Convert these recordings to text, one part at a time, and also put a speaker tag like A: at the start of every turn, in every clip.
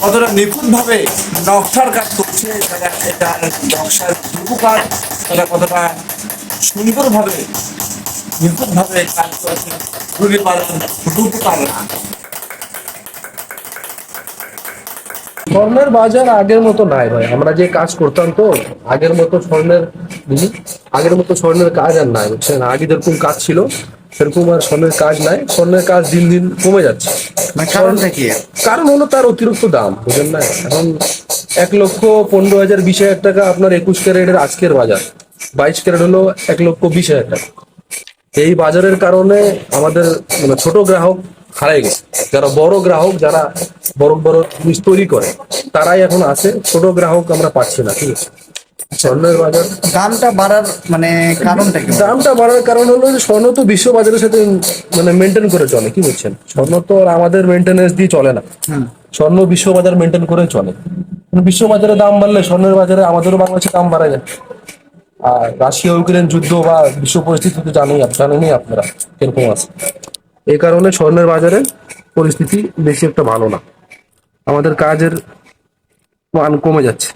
A: কতটা নিখুঁতভাবে নকশার কাজ করছে তারা এটা নকশার রূপকার তারা কতটা সুন্দরভাবে নিখুঁতভাবে কাজ করেছে রুগী পালন রূপকাররা
B: স্বর্ণের বাজার আগের মতো নাই ভাই, আমরা যে কাজ করতাম তো, আগের মতো স্বর্ণের? আগের মতো স্বর্ণের কাজ আর নাই, বুঝছেন আগে যেরকম কাজ ছিল সেরকম আর স্বর্ণের কাজ নাই স্বর্ণের কাজ দিন দিন কমে যাচ্ছে।
A: মানে কারণটা কি?
B: কারণ হলো তার অতিরিক্ত দাম বুঝলেন না? এখন এক লক্ষ পনেরো হাজার বিশ হাজার টাকা আপনার একুশ ক্যারেটের আজকের বাজার। বাইশ ক্যারেট হলো এক লক্ষ বিশ হাজার টাকা। এই বাজারের কারণে আমাদের মানে ছোট গ্রাহক হারাই গেছে। যারা বড় গ্রাহক যারা বড় বড় জিনিস তৈরি করে তারাই এখন আছে। ছোট গ্রাহক আমরা পাচ্ছি না ঠিক আছে? স্বর্ণের বাজার?
C: দামটা বাড়ার মানে কারণটা কি?
B: দামটা বাড়ার কারণ হলো যে স্বর্ণ তো বিশ্ব বাজারের সাথে মানে মেনটেন করে চলে কি বলছেন? স্বর্ণ তো আর আমাদের মেনটেনেন্স দিয়ে চলে না। স্বর্ণ বিশ্ব বাজার মেনটেন করে চলে। বিশ্ব বাজারে দাম বাড়লে স্বর্ণের বাজারে আমাদেরও বাংলাদেশে দাম বাড়া যায়। আর রাশিয়া ইউক্রেন যুদ্ধ বা বিশ্ব পরিস্থিতি তো জানেই আপ- জানেনই আপনারা কীরকম আছে। এই কারণে স্বর্ণের বাজারে পরিস্থিতি বেশি একটা ভালো না। আমাদের কাজের মান কমে যাচ্ছে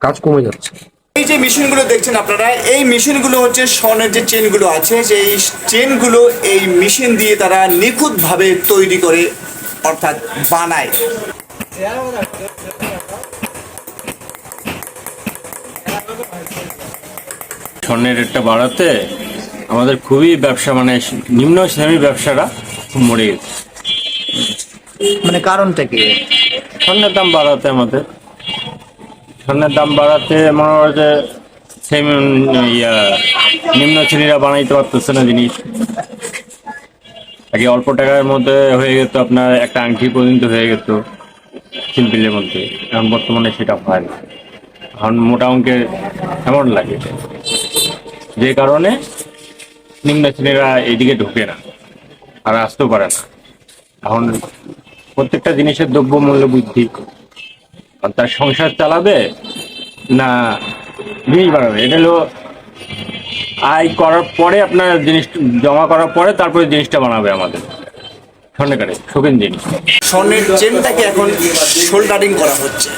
B: কাজ কমে যাচ্ছে।
A: এই যে মেশিনগুলো দেখছেন আপনারা এই মেশিনগুলো হচ্ছে স্বর্ণের যে চেনগুলো আছে সেই চেনগুলো এই মেশিন দিয়ে তারা নিখুঁতভাবে তৈরি করে অর্থাৎ বানায়।
D: স্বর্ণের রেটটা বাড়াতে আমাদের খুবই ব্যবসা মানে নিম্ন শ্রেণির ব্যবসাটা খুব মরে গেছে।
C: মানে কারণটা কি?
D: স্বর্ণের দাম বাড়াতে আমাদের স্বর্ণের দাম বাড়াতে মনে হয় যে সেম ইয়া, নিম্ন শ্রেণীরা বানাইতে পারতেছে না জিনিস। আগে অল্প টাকার মধ্যে হয়ে যেত আপনার একটা আংটি পর্যন্ত হয়ে গেত সিম্পলের মধ্যে। এখন বর্তমানে সেটা হয় না। এখন মোটা অঙ্কের এমন লাগে। যে কারণে নিম্ন শ্রেণীরা এইদিকে ঢুকে না আর আসতেও পারে না। এখন প্রত্যেকটা জিনিসের দ্রব্য মূল্য বৃদ্ধি। তার সংসার চালাবে? না জিনিস বানাবে এটা হলো আয় করার পরে আপনার জিনিস, জমা করার পরে তারপরে জিনিসটা বানাবে আমাদের। স্বর্ণকারে শোকেন জিনিস।
A: স্বর্ণের চেনটাকে এখন শোল্ডারিং করা হচ্ছে।